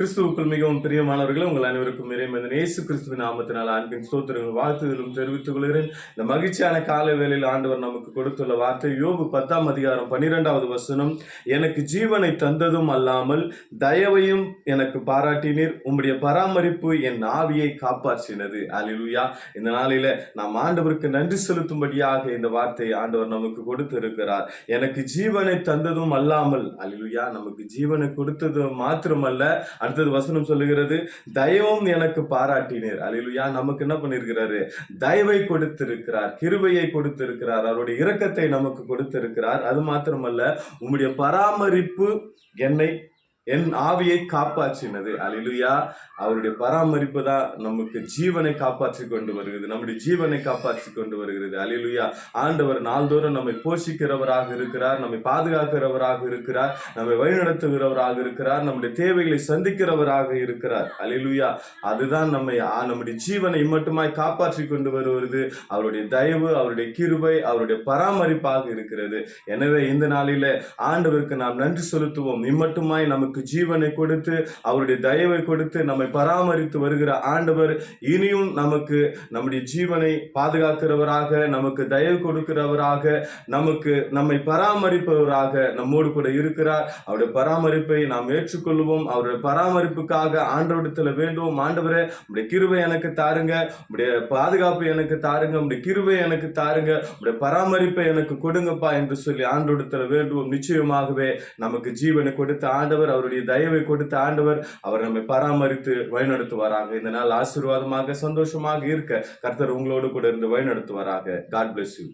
கிறிஸ்துவுக்குள் மிகவும் பிரியமானவர்களே உங்கள் அனைவருக்கும் இறைமந்தன் இயேசு கிறிஸ்துவின் நாமத்தினால் அன்பின் ஸ்தோத்திரங்கள் வாழ்த்துதலும் தெரிவித்துக் கொள்கிறேன் இந்த மகிழ்ச்சியான கால வேளையில் ஆண்டவர் நமக்கு கொடுத்துள்ள வார்த்தை யோபு பத்தாம் அதிகாரம் பன்னிரெண்டாவது வசனம் எனக்கு ஜீவனை தந்ததும் அல்லாமல் தயவையும் எனக்கு பாராட்டினீர். உம்முடைய பராமரிப்பு என் ஆவியை காப்பாற்றினது. அலிலுயா இந்த நாளில நாம் ஆண்டவருக்கு நன்றி செலுத்தும்படியாக இந்த வார்த்தையை ஆண்டவர் நமக்கு கொடுத்திருக்கிறார். எனக்கு ஜீவனை தந்ததும் அல்லாமல் அலிலுயா நமக்கு ஜீவனை கொடுத்தது மாத்திரமல்ல அடுத்தது வசனம் சொல்லுகிறது தயவும் எனக்கு பாராட்டினீர். அலிலுயா நமக்கு என்ன பண்ணியிருக்கிறாரு? தயவை கொடுத்திருக்கிறார் கிருபையை கொடுத்திருக்கிறார் அவருடைய இரக்கத்தை நமக்கு கொடுத்திருக்கிறார். அது மாத்திரமல்ல உம்முடைய பராமரிப்பு என்னை என் ஆவியை காப்பாற்றினது. அலிலுயா அவருடைய பராமரிப்பு தான் நமக்கு ஜீவனை காப்பாற்றி கொண்டு வருகிறது. நம்முடைய ஜீவனை காப்பாற்றி கொண்டு வருகிறது. அலிலுயா ஆண்டவர் நாள்தோறும் நம்மை போஷிக்கிறவராக இருக்கிறார் நம்மை பாதுகாக்கிறவராக இருக்கிறார் நம்மை வழிநடத்துகிறவராக இருக்கிறார் நம்முடைய தேவைகளை சந்திக்கிறவராக இருக்கிறார். அலிலுயா அதுதான் நம்மை நம்முடைய ஜீவனை இம்மட்டுமாய் காப்பாற்றி கொண்டு வருவது அவருடைய தயவு அவருடைய கிருபை அவருடைய பராமரிப்பாக இருக்கிறது. எனவே இந்த நாளில ஆண்டவருக்கு நாம் நன்றி செலுத்துவோம். இம்மட்டுமாய் நமக்கு ஜீவனை கொடுத்து அவருடைய தயவை கொடுத்து நம்மை பராமரித்து வருகிற ஆண்டவர் இனியும் நமக்கு நம்முடைய ஜீவனை பாதுகாக்கிறவராக நமக்கு தயவு கொடுக்கிறவராக நமக்கு நம்மை பராமரிப்பவராக நம்மோடு கூட இருக்கிறார். அவருடைய பராமரிப்பை நாம் ஏற்றுக்கொள்வோம். அவருடைய பராமரிப்புக்காக ஆண்டவரிடத்தில் வேண்டுவோம். ஆண்டவரே உடைய கிருவை எனக்கு தாருங்க. உடைய பாதுகாப்பு எனக்கு தாருங்க. உடைய கிருவை எனக்கு தாருங்க. உடைய பராமரிப்பை எனக்கு கொடுங்கப்பா என்று சொல்லி ஆண்டோடத்தில் வேண்டுவோம். நிச்சயமாகவே நமக்கு ஜீவனை கொடுத்த ஆண்டவர் அவர் அவருடைய தயவை கொடுத்த ஆண்டவர் அவர் நம்மை பராமரித்து வழிநடத்துவாராக. இந்த நாள் ஆசீர்வாதமாக சந்தோஷமாக இருக்க கர்த்தர் உங்களோடு கூட இருந்து வழிநடத்துவாராக. God bless you